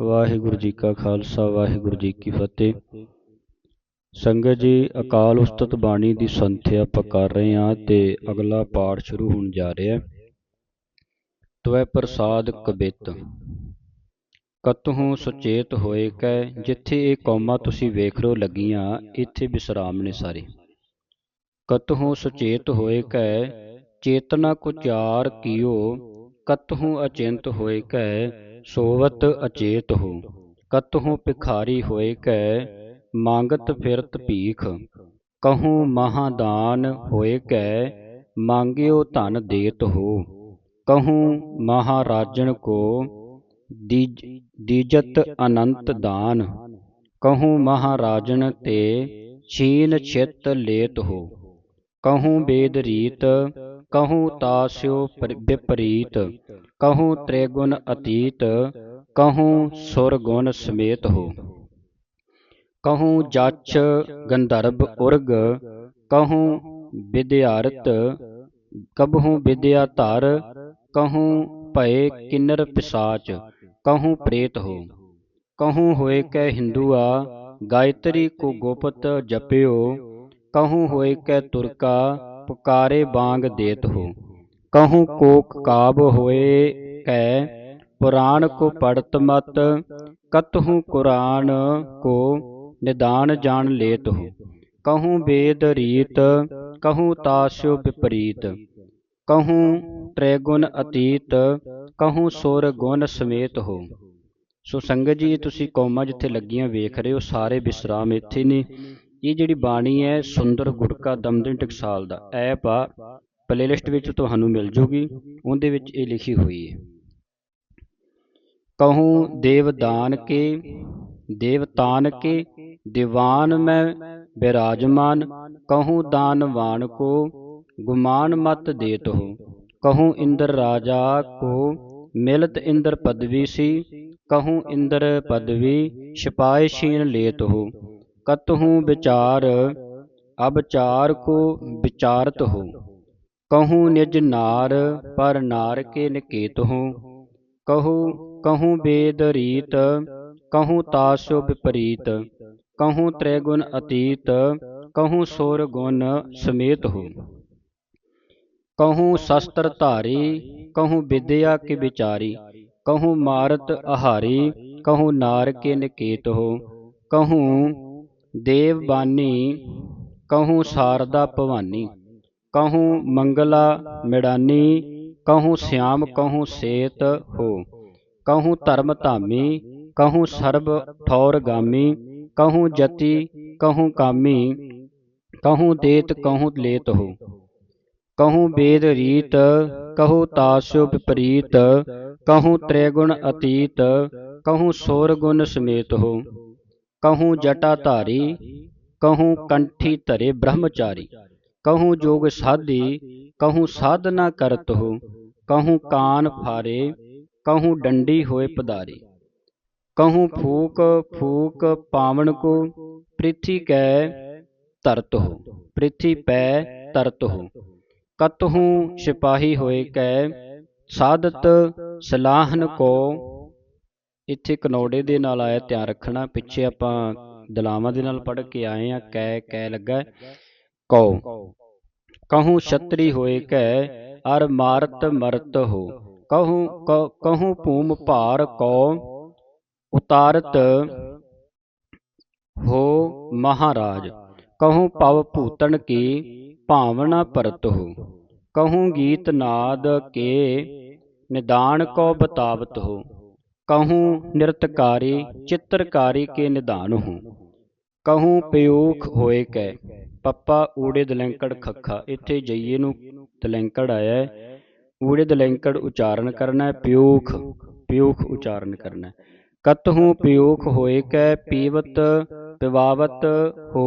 ਵਾਹਿਗੁਰੂ ਜੀ ਕਾ ਖਾਲਸਾ, ਵਾਹਿਗੁਰੂ ਜੀ ਕੀ ਫਤਿਹ। ਸੰਗਤ ਜੀ, ਅਕਾਲ ਉਸਤਤ ਬਾਣੀ ਦੀ ਸੰਥਿਆ ਆਪਾਂ ਕਰ ਰਹੇ ਹਾਂ ਤੇ ਅਗਲਾ ਪਾਠ ਸ਼ੁਰੂ ਹੋਣ ਜਾ ਰਿਹਾ। ਹੈ ਤਵੈ ਪ੍ਰਸਾਦ ਕਬਿਤ। ਕਤਹੂ ਸੁਚੇਤ ਹੋਏ ਕੈ, ਜਿੱਥੇ ਇਹ ਕੌਮਾਂ ਤੁਸੀਂ ਵੇਖ ਰੋ ਲੱਗੀਆਂ, ਇੱਥੇ ਵਿਸਰਾਮ ਨੇ ਸਾਰੇ। ਕਤਹੂ ਸੁਚੇਤ ਹੋਏ ਕੈ, ਚੇਤਨਾ ਕੁਚਾਰ ਕੀਓ, ਕਤਹੂ ਅਚਿੰਤ ਹੋਏ ਕੈ ਸੋਵਤ ਅਚੇਤ ਹੋ। ਕਤਹੂ ਭਿਖਾਰੀ ਹੋਏ ਕੈ, ਮੰਗਤ ਫਿਰਤ ਭੀਖ। ਕਹੂੰ ਮਹਾਦਾਨ ਹੋਏ ਕੈ, ਮੰਗਿਓ ਧਨ ਦੇਤ ਹੋ। ਕਹੂੰ ਮਹਾਰਾਜਨ ਕੋ ਦੀਜਤ ਅਨੰਤ ਦਾਨ। ਕਹੂੰ ਮਹਾਰਾਜਨ ਤੇ ਛੀਨ ਛਿਤ ਲੇਤ ਹੋ। ਕਹੂੰ ਵੇਦ ਰੀਤ ਕਹੂੰ ਤਾਸਿਓ ਵਿਪਰੀਤ, ਕਹੂੰ ਤ੍ਰਿਗੁਣ ਅਤੀਤ, ਕਹੂੰ ਸੁਰ ਗੁਣ ਸਮੇਤ ਹੋ। ਕਹੂੰ ਜਛ ਗੰਧਰਬ ਉਰਗ, ਕਹੂੰ ਵਿਦਿਆਰਤ, ਕਬਹੂ ਵਿਦਿਆ ਧਰ, ਕਹੂੰ ਭਏ ਕਿੰਨਰ ਪਿਸਾਚ, ਕਹੂੰ ਪ੍ਰੇਤ ਹੋ। ਕਹੂੰ ਹੋਏ ਕੈ ਹਿੰਦੂਆ, ਗਾਇਤਰੀ ਕੋ ਗੋਪਤ ਜਪਿਓ, ਕਹੂੰ ਹੋਏ ਕੈ ਤੁਰਕਾ ਪੁਕਾਰੇ ਬਾੰਗ ਦੇਤ ਹੋ। ਕਹੂੰ ਕੋਕ ਕਾਬ ਹੋਏ ਕੈ, ਪੁਰਾਣ ਕੋ ਪੜਤ ਮਤ, ਕਤਹੂ ਕੁਰਾਨ ਕੋ ਨਿਦਾਨ ਜਾਣ ਲੇਤ ਹੋ। ਕਹੂੰ ਵੇਦ ਰੀਤ, ਕਹੂੰ ਤਾਸਿਓ ਵਿਪਰੀਤ। ਕਹੂੰ ਤ੍ਰੈਗੁਣ ਅਤੀਤ, ਕਹੂੰ ਸੁਰ ਗੁਣ ਸਮੇਤ ਹੋ। ਸੋ ਸੰਗਤ ਜੀ, ਤੁਸੀਂ ਕੌਮਾਂ ਜਿੱਥੇ ਲੱਗੀਆਂ ਵੇਖ ਰਹੇ ਹੋ, ਸਾਰੇ ਵਿਸਰਾਮ ਇੱਥੇ ਨੇ। ਇਹ ਜਿਹੜੀ ਬਾਣੀ ਹੈ, ਸੁੰਦਰ ਗੁਟਕਾ ਦਮਦਨ ਟਕਸਾਲ ਦਾ। ਐਪ ਆ ਪਲੇਲਿਸਟ ਵਿੱਚ ਤੁਹਾਨੂੰ ਮਿਲ ਜੂਗੀ, ਉਹਦੇ ਵਿੱਚ ਇਹ ਲਿਖੀ ਹੋਈ ਹੈ। ਕਹੂੰ ਦੇਵਦਾਨ ਕੇ ਦੇਵਤਾਨ ਕੇ ਦੀਵਾਨ ਮੈਂ ਬਿਰਾਜਮਾਨ, ਕਹੂੰ ਦਾਨਵਾਨ ਕੋ ਗੁਮਾਨ ਮਤ ਦੇਤ ਹੋ ਕਹੂੰ ਇੰਦਰ ਰਾਜਾ ਕੋ, ਮਿਲਤ ਇੰਦਰ ਪਦਵੀ ਸੀ, ਕਹੂੰ ਇੰਦਰ ਪਦਵੀ ਛਪਾਏ ਛੀਨ ਲੇਤ ਹੋ ਕਤਹੂ ਵਿਚਾਰ ਅਬਚਾਰ ਕੋ ਵਿਚਾਰਤ ਹੋ। ਕਹੂੰ ਨਿਜ ਨਾਰ, ਪਰ ਨਾਰ ਕੇ ਨਿਕੇਤ ਹੋ। ਕਹੂ, ਕਹੂੰ ਵੇਦ ਰੀਤ, ਕਹੂੰ ਤਾਸੋ ਵਿਪਰੀਤ। ਕਹੂੰ ਤ੍ਰੈਗੁਣ ਅਤੀਤ, ਕਹੂੰ ਸੁਰ ਗੁਣ ਸਮੇਤ ਹੋ। ਕਹੂੰ ਸ਼ਸਤਰ ਧਾਰੀ, ਕਹੂੰ ਵਿਦਿਆ ਕੇ ਵਿਚਾਰੀ। ਕਹੂੰ ਮਾਰਤ ਆਹਾਰੀ, ਕਹੂੰ ਨਾਰ ਕੇ ਨਿਕੇਤ ਹੋ। ਕਹੂੰ ਦੇਵ ਬਾਨੀ ਕਹੂੰ ਸਾਰਦਾ ਭਵਾਨੀ, ਕਹੂੰ ਮੰਗਲਾ ਮਿੜਾਨੀ, ਕਹੂੰ ਸਿਆਮ, ਕਹੂੰ ਸੇਤ ਹੋ। ਕਹੂੰ ਧਰਮ ਧਾਮੀ, ਕਹੂੰ ਸਰਬ ਠੌਰ ਗਾਮੀ, ਕਹੂੰ ਜਤੀ, ਕਹੂੰ ਕਾਮੀ, ਕਹੂੰ ਦੇਤ, ਕਹੂੰ ਲੇਤ ਹੋ। ਕਹੂੰ ਵੇਦ ਰੀਤ, ਕਹੂੰ ਤਾਸੁ ਵਿਪਰੀਤ, ਕਹੂੰ ਤ੍ਰਿਗੁਣ ਅਤੀਤ, ਕਹੂੰ ਸੁਰ ਗੁਣ ਸਮੇਤ ਹੋ। ਕਹੂੰ ਜਟਾ ਧਾਰੀ ਕਹੂੰ ਕੰਠੀ ਧਰੇ ਬ੍ਰਹਮਚਾਰੀ ਕਹੂੰ ਜੋਗ ਸਾਧੀ ਕਹੂੰ ਸਾਧਨਾ ਕਰਤ ਹੋ ਕਹੂੰ ਕਾਨ ਫਾਰੇ ਕਹੂੰ ਡੰਡੀ ਹੋਏ ਪਧਾਰੀ ਕਹੂੰ ਫੂਕ ਫੂਕ ਪਾਵਨ ਕੋ ਪ੍ਰਿਥੀ ਕੈ ਧਰਤ ਹੋ ਪ੍ਰਿਥੀ ਪੈ ਧਰਤ ਹੋ ਕਤਹੂ ਸਿਪਾਹੀ ਹੋਏ ਕੈ ਸਾਧਤ ਸਲਾਹਨ ਕੋ ਇੱਥੇ ਕਨੌੜੇ ਦੇ ਨਾਲ ਆਇਆ ਧਿਆਨ ਰੱਖਣਾ। ਪਿੱਛੇ ਆਪਾਂ ਦਲਾਵਾਂ ਦੇ ਨਾਲ ਪੜ੍ਹ ਕੇ ਆਏ ਆ ਕੈ ਕੈ ਲੱਗਾ ਕਉ ਕਹੂੰ ਛਤਰੀ ਹੋਏ ਕੈ ਅਰ ਮਾਰਤ ਮਰਤ ਹੋ। ਕਹੂੰ ਕਹੂੰ ਭੂਮ ਭਾਰ ਕੋ, ਉਤਾਰਤ ਹੋ ਮਹਾਰਾਜ। ਕਹੂੰ ਪਵ ਭੂਤਨ ਕੀ ਭਾਵਨਾ ਪਰਤ ਹੋ। ਕਹੂੰ ਗੀਤ ਨਾਦ ਕੇ ਨਿਦਾਨ ਕੋ ਬਤਾਵਤ ਹੋ। ਕਹੂੰ ਨਿਰਤਕਾਰੀ ਚਿੱਤਰਕਾਰੀ ਕੇ ਨਿਦਾਨ ਹੋ ਕਹੂੰ ਪਿਊਖ ਹੋਏ ਕੈ ਪੱਪਾ ਊੜੇ ਦਲੈਂਕੜ ਖੱਖਾ ਇੱਥੇ ਜਈਏ ਨੂੰ ਦਲੈਂਕੜ ਆਇਆ ਹੈ ਊੜੇ ਦਲੈਂਕੜ ਉਚਾਰਨ ਕਰਨਾ ਹੈ ਪਿਊਖ ਪਿਊਖ ਉਚਾਰਨ ਕਰਨਾ ਹੈ ਕਤਹੂ ਪਿਓਖ ਹੋਏ ਕੈ ਪੀਵਤ ਪਿਵਾਵਤ ਹੋ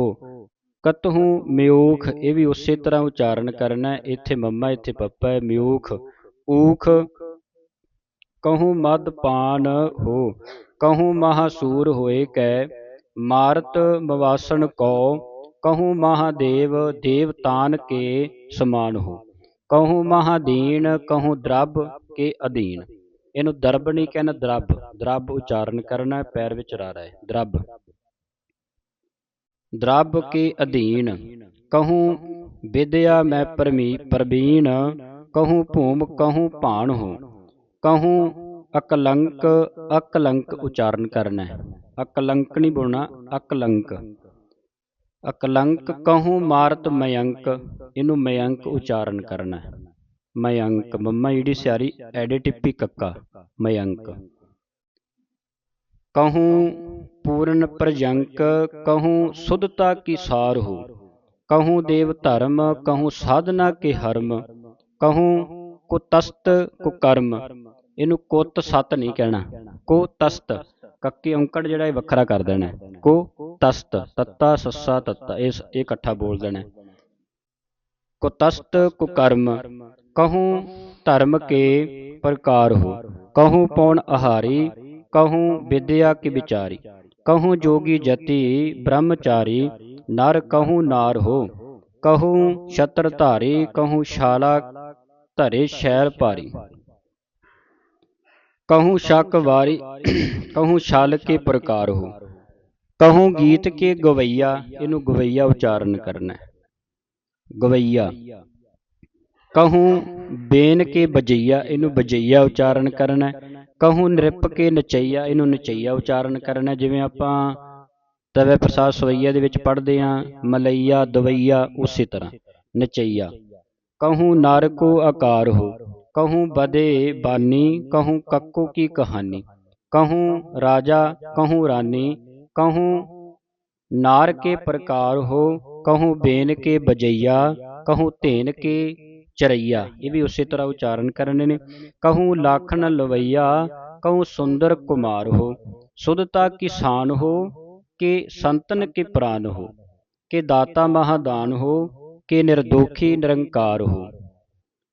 ਕਤਹੂ ਮਿਊਖ ਇਹ ਵੀ ਉਸੇ ਤਰ੍ਹਾਂ ਉਚਾਰਨ ਕਰਨਾ ਹੈ ਇੱਥੇ ਮੰਮਾ ਇੱਥੇ ਪੱਪਾ ਹੈ ਮਿਓਖ ਊਖ ਕਹੂੰ ਮਦ ਪਾਨ ਹੋ ਕਹੂੰ ਮਹਾਸੂਰ ਹੋਏ ਕੈ ਮਾਰਤ ਮਵਾਸਣ ਕੋ ਕਹੂੰ ਮਹਾਦੇਵ ਦੇਵਤਾਨ ਕੇ ਸਮਾਨ ਹੋ ਕਹੂੰ ਮਹਾਦੀਨ ਕਹੂੰ ਦਰਬ ਕੇ ਅਧੀਨ ਇਹਨੂੰ ਦਰਬ ਨਹੀਂ ਕਹਿਣਾ ਦਰਬ ਦਰਬ ਉਚਾਰਨ ਕਰਨਾ ਪੈਰ ਵਿੱਚ ਰਾਰਾ ਹੈ ਦਰਬ ਦਰਬ ਕੇ ਅਧੀਨ ਕਹੂੰ ਵਿਦਿਆ ਮੈਂ ਪਰਮੀ ਪ੍ਰਵੀਨ ਕਹੂੰ ਭੂਮ ਕਹੂੰ ਭਾਣ ਹੋ ਕਹੂੰ, ਅਕਲੰਕ ਅਕਲੰਕ ਉਚਾਰਨ ਕਰਨਾ। ਹੈ ਅਕਲੰਕ ਨਹੀਂ ਬੋਲਣਾ, ਅਕਲੰਕ। ਅਕਲੰਕ ਕਹੂੰ, ਮਾਰਤ ਮਯੰਕ, ਇਹਨੂੰ ਮਯੰਕ ਉਚਾਰਨ ਕਰਨਾ। ਹੈ ਮਯੰਕ, ਮੰਮਾ ਈੜੀ ਸਿਆਰੀ ਐਡੇ ਟਿੱਪੀ ਕੱਕਾ, ਮਯੰਕ। ਕਹੂੰ, ਪੂਰਨ ਪ੍ਰਜੰਕ, ਕਹੂੰ, ਸੁਧਤਾ ਕੀ ਸਾਰ ਹੋ। ਕਹੂੰ, ਦੇਵ ਧਰਮ, ਕਹੂੰ, ਸਾਧਨਾ ਕੇ ਹਰਮ। ਕਹੂੰ ਕੁਤਸਤ ਕੁਕਰਮ ਇਹਨੂੰ ਕੁੱਤ ਸਤ ਨਹੀਂ ਕਹਿਣਾ। ਕੋ ਤਸਤ ਕੱਕੇ ਔਂਕੜ ਜਿਹੜਾ ਇਹ ਵੱਖਰਾ ਕਰ ਦੇਣਾ। ਕੋ ਤਸਤ ਤੱਤਾ ਸੱਸਾ ਤੱਤਾ। ਇਸ ਇਹ ਇਕੱਠਾ ਬੋਲ ਦੇਣਾ। ਹੈ। ਕੁਤਸਤ ਕੁਕਰਮ ਕਹੂੰ ਧਰਮ ਕੇ ਪ੍ਰਕਾਰ ਹੋ। ਕਹੂੰ ਪੌਣ ਆਹਾਰੀ। ਕਹੂੰ ਵਿਦਿਆ ਕੀ ਵਿਚਾਰੀ। ਕਹੂੰ ਜੋਗੀ ਜਤੀ ਬ੍ਰਹਮਚਾਰੀ। ਨਰ ਕਹੂੰ ਨਾਰ ਹੋ। ਕਹੂੰ ਛਤਰ ਧਾਰੀ ਕਹੂੰ ਸ਼ਾਲਾ ਧਰੇ ਸ਼ੈਲ ਭਾਰੀ। ਕਹੂੰ ਸ਼ੱਕ ਵਾਰੀ ਕਹੂੰ ਛਲ ਕੇ ਪ੍ਰਕਾਰ ਹੋ ਕਹੂੰ ਗੀਤ ਕੇ ਗਵਈਆ ਇਹਨੂੰ ਗਵਈਆ ਉਚਾਰਨ ਕਰਨਾ ਹੈ ਗਵਈਆ ਕਹੂੰ ਬੇਨ ਕੇ ਬਜਈਆ ਇਹਨੂੰ ਬਜਈਆ ਉਚਾਰਨ ਕਰਨਾ ਹੈ ਕਹੂੰ ਨਿਰਪ ਕੇ ਨਚਈਆ ਇਹਨੂੰ ਨਚਈਆ ਉਚਾਰਨ ਕਰਨਾ ਜਿਵੇਂ ਆਪਾਂ ਤਵੇ ਪ੍ਰਸਾਦ ਸਵਈਆ ਦੇ ਵਿੱਚ ਪੜ੍ਹਦੇ ਆਂ ਮਲਈਆ ਦਵਈਆ ਉਸੇ ਤਰ੍ਹਾਂ ਨਚਈਆ ਕਹੂੰ ਨਰਕੋ ਆਕਾਰ ਹੋ ਕਹੂੰ ਬਦੇ ਬਾਨੀ ਕਹੂੰ ਕੱਕੋ ਕੀ ਕਹਾਨੀ ਕਹੂੰ ਰਾਜਾ ਕਹੂੰ ਰਾਨੀ ਕਹੂੰ ਨਾਰ ਕੇ ਪ੍ਰਕਾਰ ਹੋ ਕਹੂੰ ਬੇਨ ਕੇ ਬਜਈਆ ਕਹੂੰ ਧੇਨ ਕੇ ਚਰਈਆ ਇਹ ਵੀ ਉਸੇ ਤਰ੍ਹਾਂ ਉਚਾਰਨ ਕਰਨੇ ਨੇ ਕਹੂੰ ਲਾਖਣ ਲਵਈਆ ਕਹੂੰ ਸੁੰਦਰ ਕੁਮਾਰ ਹੋ ਸੁਧਤਾ ਕਿਸਾਨ ਹੋ ਕਿ ਸੰਤਨ ਕੇ ਪ੍ਰਾਨ ਹੋ ਕਿ ਦਾਤਾ ਮਹਾਦਾਨ ਹੋ ਕਿ ਨਿਰਦੋਖੀ ਨਿਰੰਕਾਰ ਹੋ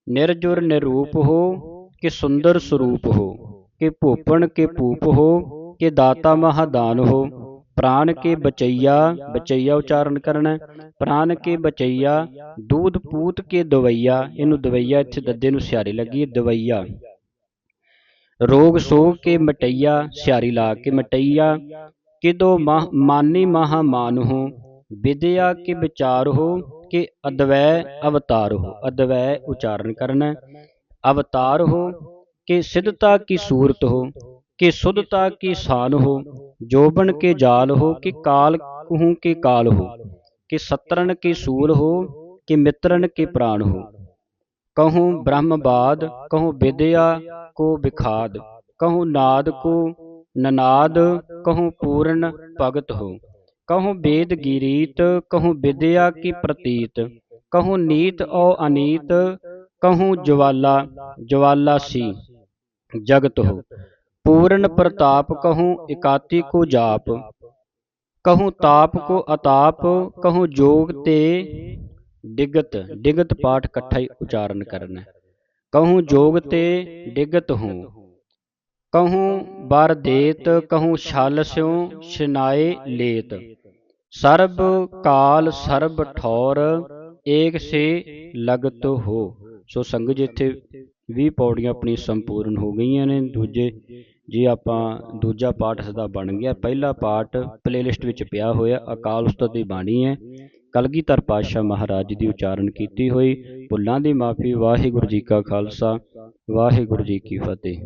ਨਿਰਜੁਰ ਨਿਰੂਪ ਹੋ ਕਿ ਸੁੰਦਰ ਸਰੂਪ ਹੋ, ਕਿ ਭੂਪਣ ਕੇ ਭੂਪ ਹੋ, ਕਿ ਦਾਤਾ ਮਹਾਦਾਨ ਹੋ। ਪ੍ਰਾਨ ਕੇ ਬਚਈਆ ਬਚਈਆ ਉਚਾਰਨ ਕਰਨਾ ਪ੍ਰਾਨ ਕੇ ਬਚਈਆ, ਦੂਧ ਪੂਤ ਕੇ ਦਵਈਆ, ਇਹਨੂੰ ਦਵਈਆ ਇੱਥੇ ਦੱਦੇ ਨੂੰ ਸਿਆਰੀ ਲੱਗੀ ਦਵਈਆ। ਰੋਗ ਸੋਗ ਕੇ ਮਟਈਆ ਸਿਆਰੀ ਲਾ ਕੇ ਮਟਈਆ। ਕਿਦੋ ਮਹ- ਮਾਨੀ ਮਹਾ ਮਾਨ ਹੋ, ਵਿਦਿਆ ਕੇ ਵਿਚਾਰ ਹੋ ਕਿ ਅਦਵੈ ਅਵਤਾਰ ਹੋ, ਅਦਵੈ ਉਚਾਰਨ ਕਰਨਾ। ਅਵਤਾਰ ਹੋ ਕਿ ਸਿੱਧਤਾ ਕੀ ਸੂਰਤ ਹੋ, ਕਿ ਸੁਧਤਾ ਕੀ ਸ਼ਾਨ ਹੋ ਜੋਬਨ ਕੇ ਜਾਲ ਹੋ ਕਿ ਕਾਲ ਕਹੂੰ ਕੇ ਕਾਲ ਹੋ, ਕਿ ਸਤਰਨ ਕੇ ਸੂਲ ਹੋ, ਕਿ ਮਿੱਤਰਨ ਕੇ ਪ੍ਰਾਣ ਹੋ। ਕਹੂੰ ਬ੍ਰਹਮਵਾਦ ਕਹੂੰ ਵਿਦਿਆ ਕੋ ਵਿਖਾਦ, ਕਹੂੰ ਨਾਦ ਕੋ ਨਨਾਦ, ਕਹੂੰ ਪੂਰਨ ਭਗਤ ਹੋ। ਕਹੂੰ ਬੇਦ ਗਿਰੀਤ, ਕਹੂੰ ਵਿਦਿਆ ਕੀ ਪ੍ਰਤੀਤ, ਕਹੂੰ ਨੀਤ ਔ ਅਨੀਤ, ਕਹੂੰ ਜਵਾਲਾ ਜਵਾਲਾ ਸੀ, ਜਗਤ ਹੋ ਪੂਰਨ ਪ੍ਰਤਾਪ ਕਹੂੰ ਇਕਾਤੀ ਕੋ ਜਾਪ, ਕਹੂੰ ਤਾਪ ਕੋ ਅਤਾਪ, ਕਹੂੰ ਜੋਗ ਤੇ ਡਿਗਤ ਡਿਗਤ ਪਾਠ ਇਕੱਠਾ ਹੀ ਉਚਾਰਨ ਕਰਨਾ ਹੈ। ਜੋਗ ਤੇ ਡਿਗਤ ਹੂੰ ਕਹੂੰ, ਬਰ ਦੇਤ ਕਹੂੰ ਛਲ ਸਿਉ, ਛਿਨਾਏ ਲੇਤ। ਸਰਬ ਕਾਲ ਸਰਬ ਠੌਰ, ਏਕ ਸੇ ਲਗਤ ਹੋ। ਸੋ ਸੰਗਤ ਜੀ ਇੱਥੇ 20 ਪੌੜੀਆਂ ਆਪਣੀ ਸੰਪੂਰਨ ਹੋ ਗਈਆਂ ਨੇ, ਦੂਜੇ ਜੇ ਆਪਾਂ ਦੂਜਾ ਪਾਠ ਸਦਾ ਬਣ ਗਿਆ, ਪਹਿਲਾ ਪਾਠ ਪਲੇਲਿਸਟ ਵਿੱਚ ਪਿਆ ਹੋਇਆ, ਅਕਾਲ ਉਸਤਤ ਦੀ ਬਾਣੀ ਹੈ। ਕਲਗੀਧਰ ਪਾਤਸ਼ਾਹ ਮਹਾਰਾਜ ਜੀ ਦੀ ਉਚਾਰਨ ਕੀਤੀ ਹੋਈ, ਭੁੱਲਾਂ ਦੀ ਮਾਫੀ ਵਾਹਿਗੁਰੂ ਜੀ ਕਾ ਖਾਲਸਾ, ਵਾਹਿਗੁਰੂ ਜੀ ਕੀ ਫਤਿਹ।